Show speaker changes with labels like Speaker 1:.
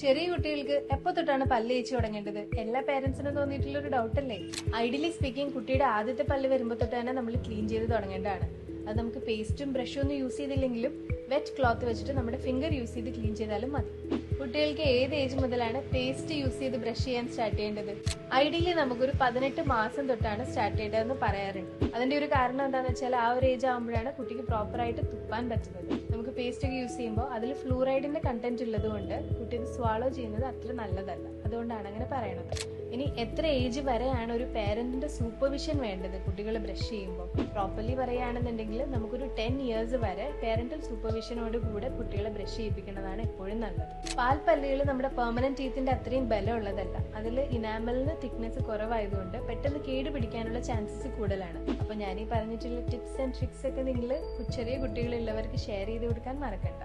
Speaker 1: ചെറിയ കുട്ടികൾക്ക് എപ്പോ തൊട്ടാണ് പല്ല് തേച്ച് തുടങ്ങേണ്ടത്? എല്ലാ പേരൻസിനും തോന്നിയിട്ടുള്ള ഒരു ഡൗട്ട് അല്ലേ? ഐഡിയലി സ്പീക്കിംഗ് കുട്ടിയുടെ ആദ്യത്തെ പല്ല് വരുമ്പോൾ തൊട്ട് തന്നെ നമ്മൾ ക്ലീൻ ചെയ്ത് തുടങ്ങേണ്ടതാണ്. അത് നമുക്ക് പേസ്റ്റും ബ്രഷും ഒന്നും യൂസ് ചെയ്തില്ലെങ്കിലും വെറ്റ് ക്ലോത്ത് വെച്ചിട്ട് നമ്മുടെ ഫിംഗർ യൂസ് ചെയ്ത് ക്ലീൻ ചെയ്താലും മതി. കുട്ടികൾക്ക് ഏത് ഏജ് മുതലാണ് പേസ്റ്റ് യൂസ് ചെയ്ത് ബ്രഷ് ചെയ്യാൻ സ്റ്റാർട്ട് ചെയ്യേണ്ടത്? ഐഡിയലി നമുക്കൊരു പതിനെട്ട് മാസം തൊട്ടാണ് സ്റ്റാർട്ട് ചെയ്യേണ്ടതെന്ന് പറയാറുണ്ട്. അതിന്റെ ഒരു കാരണം എന്താണെന്ന് വെച്ചാൽ ആ ഒരു ഏജ് ആകുമ്പോഴാണ് കുട്ടിക്ക് പ്രോപ്പർ ആയിട്ട് തുപ്പാൻ പറ്റുന്നത്. നമുക്ക് പേസ്റ്റ് ഒക്കെ യൂസ് ചെയ്യുമ്പോൾ അതിൽ ഫ്ലൂറൈഡിന്റെ കണ്ടന്റ് ഉള്ളതുകൊണ്ട് കുട്ടി ഇത് സ്വാളോ ചെയ്യുന്നത് അത്ര നല്ലതല്ല. അതുകൊണ്ടാണ് അങ്ങനെ പറയണത്. ഇനി എത്ര ഏജ് വരെയാണ് ഒരു പേരന്റിന്റെ സൂപ്പർവിഷൻ വേണ്ടത്? കുട്ടികൾ ബ്രഷ് ചെയ്യുമ്പോൾ. പ്രോപ്പർലി പറയുകയാണെന്നുണ്ടെങ്കിൽ നമുക്കൊരു ടെൻ ഇയേഴ്സ് വരെ പേരന്റൽ സൂപ്പർവിഷനോട് കൂടെ കുട്ടികളെ ബ്രഷ് ചെയ്യിപ്പിക്കുന്നതാണ് എപ്പോഴും നല്ലത്. പാൽപ്പല്ലുകൾ നമ്മുടെ പെർമനന്റ് ടീത്തിന്റെ അത്രയും ബലമുള്ളതല്ല. അതിൽ ഇനാമലിന് തിക്നെസ് കുറവായതുകൊണ്ട് പെട്ടെന്ന് കേട് പിടിക്കാനുള്ള ചാൻസസ് കൂടുതലാണ്. അപ്പൊ ഞാൻ ഈ പറഞ്ഞിട്ടുള്ള ടിപ്സ് ആൻഡ് ട്രിക്സ് ഒക്കെ നിങ്ങൾ ചെറിയ കുട്ടികളുള്ളവർക്ക് ഷെയർ ചെയ്ത് കൊടുക്കാൻ മറക്കണ്ട.